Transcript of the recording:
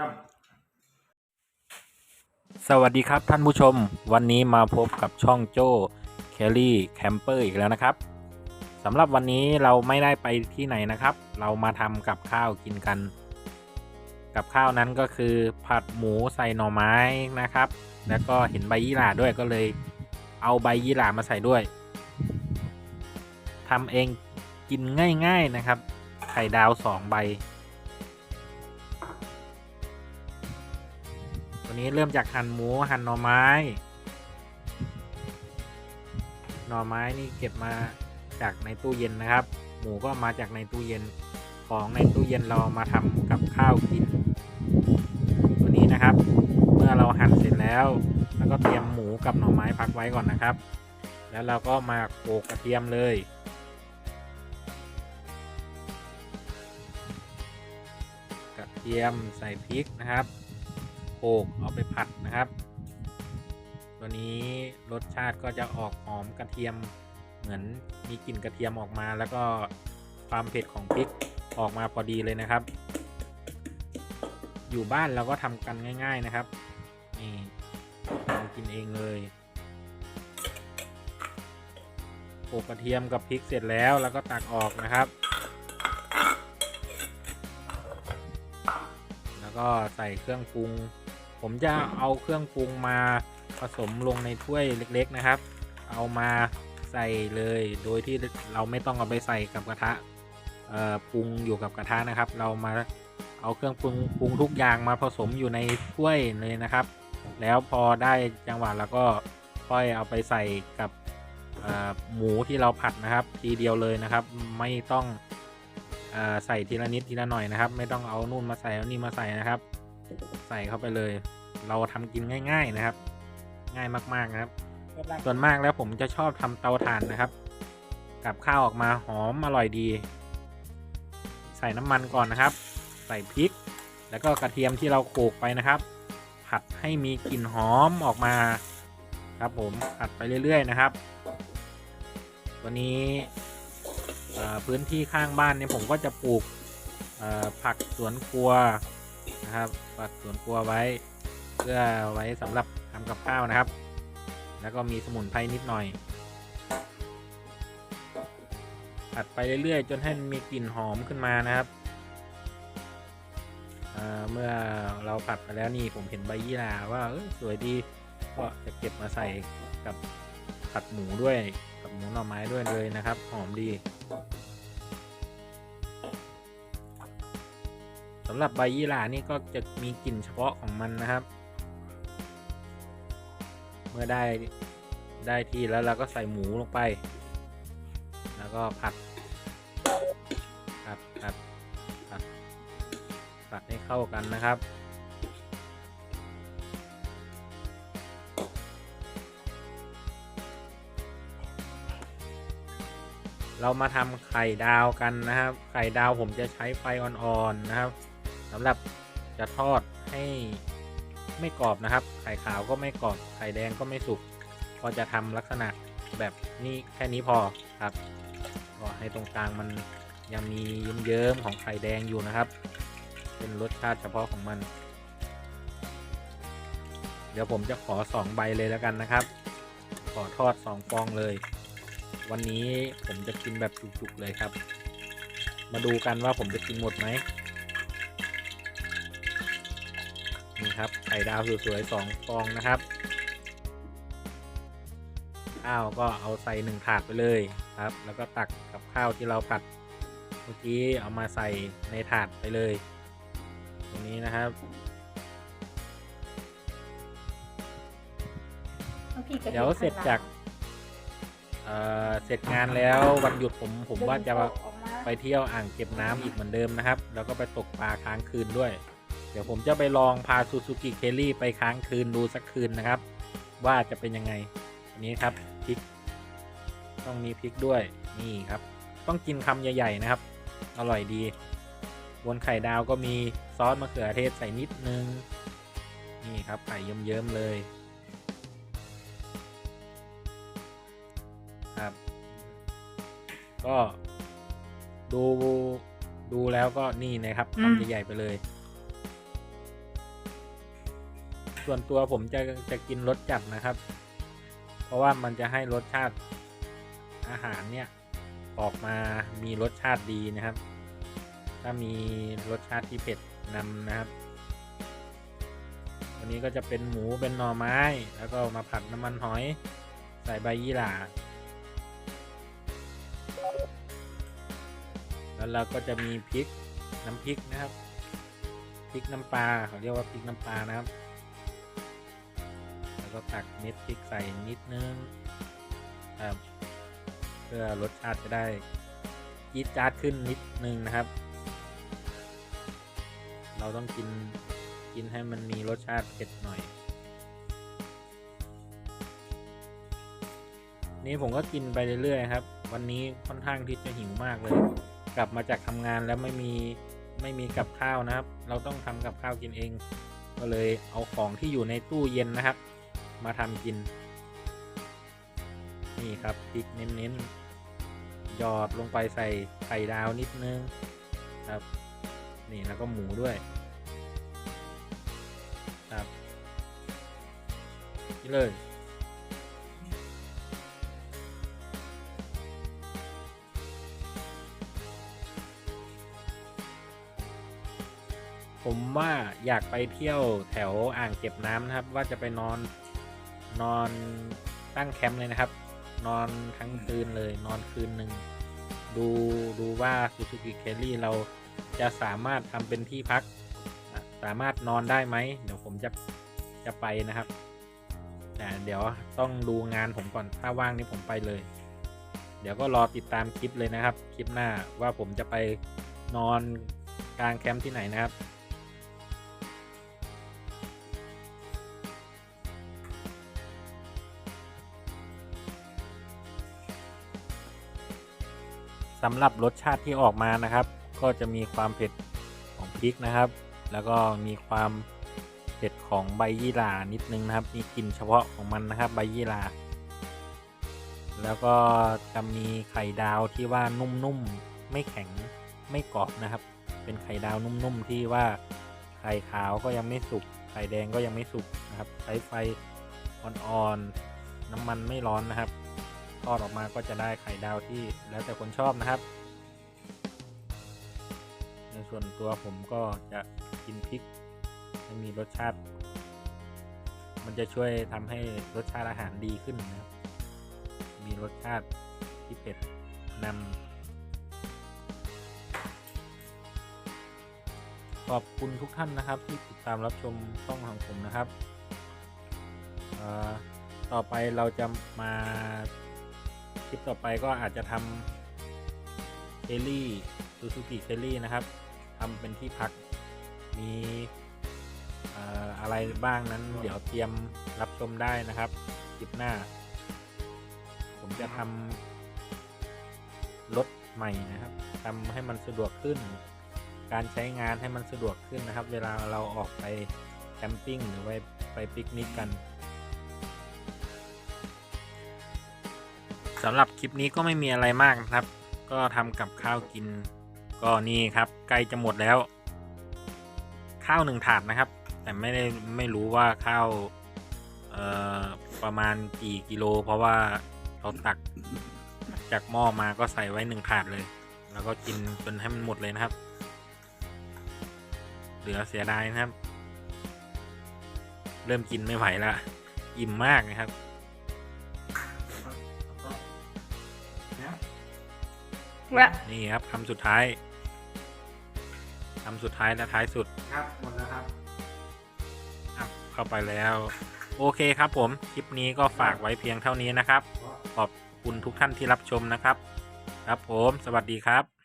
ริ่มสวัสดีครับท่านผู้ชม วันนี้มาพบกับช่องโจ้แคลรี่แคมเปอร์อีกแล้วนะครับสำหรับวันนี้เราไม่ได้ไปที่ไหนนะครับ เรามาทำกับข้าวกินกัน กับข้าวนั้นก็คือผัดหมูใส่หน่อไม้นะครับ แล้วก็เห็นใบยี่หร่าด้วยก็เลย เอาใบยี่หร่ามาใส่ด้วยทำเองกินง่าย ๆนะครับ ไข่ดาวสองใบ นนี้เริ่มจากหั่นหมูหั่นหน่อไม้ หน่อไม้นี่เก็บมาจากในตู้เย็นนะครับ หมูก็มาจากในตู้เย็นของในตู้เย็นเรามาทำกับข้าวกินตัวนี้นะครับ เมื่อเราหั่นเสร็จแล้วแล้วก็เตรียมหมูกับหน่อไม้พักไว้ก่อนนะครับ แล้วเราก็มาโขลกกระเทียมเลยกระเทียมใส่พริกนะครับ โขลกเอาไปผัดนะครับ ตัวนี้รสชาติก็จะออกหอมกระเทียมเหมือนมีกลิ่นกระเทียมออกมา แล้วก็ความเผ็ดของพริกออกมาพอดีเลยนะครับ อยู่บ้านเราก็ทำกันง่าย ๆนะครับนี่ทำกินเองเลยโขลกกระเทียมกับพริกเสร็จแล้วแล้วก็ตักออกนะครับ แล้วก็ใส่เครื่องปรุง ผมจะเอาเครื่องปรุงมาผสมลงในถ้วยเล็ก ๆนะครับ เอามาใส่เลยโดยที่เราไม่ต้องเอาไปใส่กับกระทะปรุงอยู่กับกระทะนะครับ เรามาเอาเครื่องปรุงปรุงทุกอย่างมาผสมอยู่ในถ้วยเลยนะครับ แล้วพอได้จังหวะแล้วก็ค่อยเอาไปใส่กับหมูที่เราผัดนะครับ ทีเดียวเลยนะครับ ไม่ต้องอใส่ทีละนิดทีละหน่อยนะครับ ไม่ต้องเอานู่นมาใส่เอานี่มาใส่นะครับ ใส่เข้าไปเลย เราทำกินง่าย ๆนะครับ ง่ายมากๆนะครับ ส่วนมากแล้วผมจะชอบทำเตาถ่านนะครับ กับข้าวออกมาหอมอร่อยดี ใส่น้ำมันก่อนนะครับ ใส่พริก แล้วก็กระเทียมที่เราโขลกไปนะครับ ผัดให้มีกลิ่นหอมออกมาครับผมผัดไปเรื่อยๆนะครับ ตัวนี้เอ่อพื้นที่ข้างบ้านเนี่ยผมก็จะปลูกเอ่อผักสวนครัว นะครับผักสวนครัวไว้ เพื่อไว้สำหรับทำกับข้าวนะครับ แล้วก็มีสมุนไพรนิดหน่อยผัดไปเรื่อยๆ จนให้มีกลิ่นหอมขึ้นมานะครับเเมื่อเราผัดไปแล้วนี่ผมเห็นใบยี่หร่าว่าสวยดีก็จะเก็บมาใส่กับผัดหมูด้วยกับหมูหน่อไม้ด้วยเลยนะครับ หอมดี สำหรับใบยี่หร่านี่ก็จะมีกลิ่นเฉพาะของมันนะครับ เมื่อได้ได้ที่แล้วเราก็ใส่หมูลงไป แล้วก็ผัดผัดผัดผัดผัดให้เข้ากันนะครับเรามาทำไข่ดาวกันนะครับ ไข่ดาวผมจะใช้ไฟอ่อนๆนะครับ สำหรับจะทอดให้ไม่กรอบนะครับ ไข่ขาวก็ไม่กรอบ ไข่แดงก็ไม่สุก ก็จะทำลักษณะแบบนี้แค่นี้พอครับก็ให้ตรงกลางมันยังมีเยิ้มๆของไข่แดงอยู่นะครับ เป็นรสชาติเฉพาะของมัน เดี๋ยวผมจะขอสองใบเลยแล้วกันนะครับ ขอทอดสองฟองเลย วันนี้ผมจะกินแบบจุกๆเลยครับ มาดูกันว่าผมจะกินหมดไหม ดาวสวยๆสองฟองนะครับข้าวก็เอาใส่หนึ่งถาดไปเลยครับ แล้วก็ตักกับข้าวที่เราผัดเมื่อกี้เอามาใส่ในถาดไปเลย ตรงนี้นะครับเดี๋ยวเสร็จจากเอ่อเสร็จงานแล้ววันหยุดผมผมว่าจะไปเที่ยวอ่างเก็บน้ำอีกเหมือนเดิมนะครับ แล้วก็ไปตกปลาค้างคืนด้วย เดี๋ยวผมจะไปลองพาซูซูกิเคลลี่ไปค้างคืนดูสักคืนนะครับ ว่าจะเป็นยังไงอันนี้ครับพริก ต้องมีพริกด้วยนี่ครับ ต้องกินคำใหญ่ๆนะครับ อร่อยดี บนไข่ดาวก็มีซอสมะเขือเทศใส่นิดนึง นี่ครับไข่เยิ้มๆเลยครับ ก็ดูดูแล้วก็นี่นะครับอืมทำใหญ่ๆไปเลย ส่วนตัวผมจะจะกินรสจัดนะครับ เพราะว่ามันจะให้รสชาติอาหารเนี่ยออกมามีรสชาติดีนะครับ ถ้ามีรสชาติที่เผ็ดนำนะครับวันนี้ก็จะเป็นหมูเป็นหน่อไม้ แล้วก็มาผัดน้ำมันหอยใส่ใบยี่หร่าแล้วเราก็จะมีพริกน้ำพริกนะครับพริกน้ำปลาเขาเรียกว่าพริกน้ำปลานะครับ แล้วก็ตักเม็ดพริกใส่นิดนึงครับเพื่อรสชาติจะได้จี๊ดจ๊าดขึ้นนิดนึงนะครับ เราต้องกินกินให้มันมีรสชาติเผ็ดหน่อย นี่ผมก็กินไปเรื่อยๆครับ วันนี้ค่อนข้างที่จะหิวมากเลย กลับมาจากทำงานแล้วไม่มีไม่มีกับข้าวนะครับ เราต้องทำกับข้าวกินเอง ก็เลยเอาของที่อยู่ในตู้เย็นนะครับ มาทำกิน นี่ครับพริกเน้นๆหยอดลงไปใส่ไข่ดาวนิดนึงครับ นี่แล้วก็หมูด้วยครับนี่เลยผมว่าอยากไปเที่ยวแถวอ่างเก็บน้ำนะครับ ว่าจะไปนอน นอนตั้งแคมป์เลยนะครับ นอนทั้งคืนเลยนอนคืนหนึ่งดูดูว่าซูซูกิเคลลี่เราจะสามารถทำเป็นที่พัก สามารถนอนได้ไหมเดี๋ยวผมจะจะไปนะครับแต่เดี๋ยวต้องดูงานผมก่อนถ้าว่างนี่ผมไปเลย เดี๋ยวก็รอติดตามคลิปเลยนะครับ คลิปหน้าว่าผมจะไปนอนกลางแคมป์ที่ไหนนะครับ สำหรับรสชาติที่ออกมานะครับ ก็จะมีความเผ็ดของพริกนะครับ แล้วก็มีความเผ็ดของใบยี่หร่านิดนึงนะครับ มีกลิ่นเฉพาะของมันนะครับ ใบยี่หร่าแล้วก็จะมีไข่ดาวที่ว่านุ่มๆไม่แข็งไม่กรอบนะครับ เป็นไข่ดาวนุ่มๆที่ว่าไข่ขาวก็ยังไม่สุกไข่แดงก็ยังไม่สุกนะครับ ใช้ไฟอ่อนๆน้ำมันไม่ร้อนนะครับ ทอดออกมาก็จะได้ไข่ดาวที่แล้วแต่คนชอบนะครับ ในส่วนตัวผมก็จะกินพริกให้มีรสชาติ มันจะช่วยทำให้รสชาติอาหารดีขึ้นนะครับ มีรสชาติที่เผ็ดนำขอบคุณทุกท่านนะครับที่ติดตามรับชมช่องของผมนะครับ ต่อไปเราจะมา คลิปต่อไปก็อาจจะทำเคลลี่ซูซูกิเคลลี่นะครับทำเป็นที่พักมีอะไรบ้างนั้นเดี๋ยวเตรียมรับชมได้นะครับคลิปหน้า ผมจะทำรถใหม่นะครับทำให้มันสะดวกขึ้น การใช้งานให้มันสะดวกขึ้นนะครับ เวลาเราออกไปแคมปิ้งหรือไปไปปิกนิกกัน สำหรับคลิปนี้ก็ไม่มีอะไรมากนะครับ ก็ทำกับข้าวกิน ก็นี่ครับใกล้จะหมดแล้ว ข้าวหนึ่งถาดนะครับ แต่ไม่ได้ไม่รู้ว่าข้าวเอ่อประมาณกี่กิโล เพราะว่าเราตักจากหม้อมาก็ใส่ไว้หนึ่งถาดเลย แล้วก็กินจนให้มันหมดเลยนะครับ เหลือเสียดายนะครับ เริ่มกินไม่ไหวละอิ่มมากนะครับ วะนี่ครับคำสุดท้ายคำสุดท้ายและท้ายสุดครับหมดแล้วครับครับเข้าไปแล้ว โอเคครับผม คลิปนี้ก็ฝากไว้เพียงเท่านี้นะครับ ขอบคุณทุกท่านที่รับชมนะครับ ครับผม สวัสดีครับ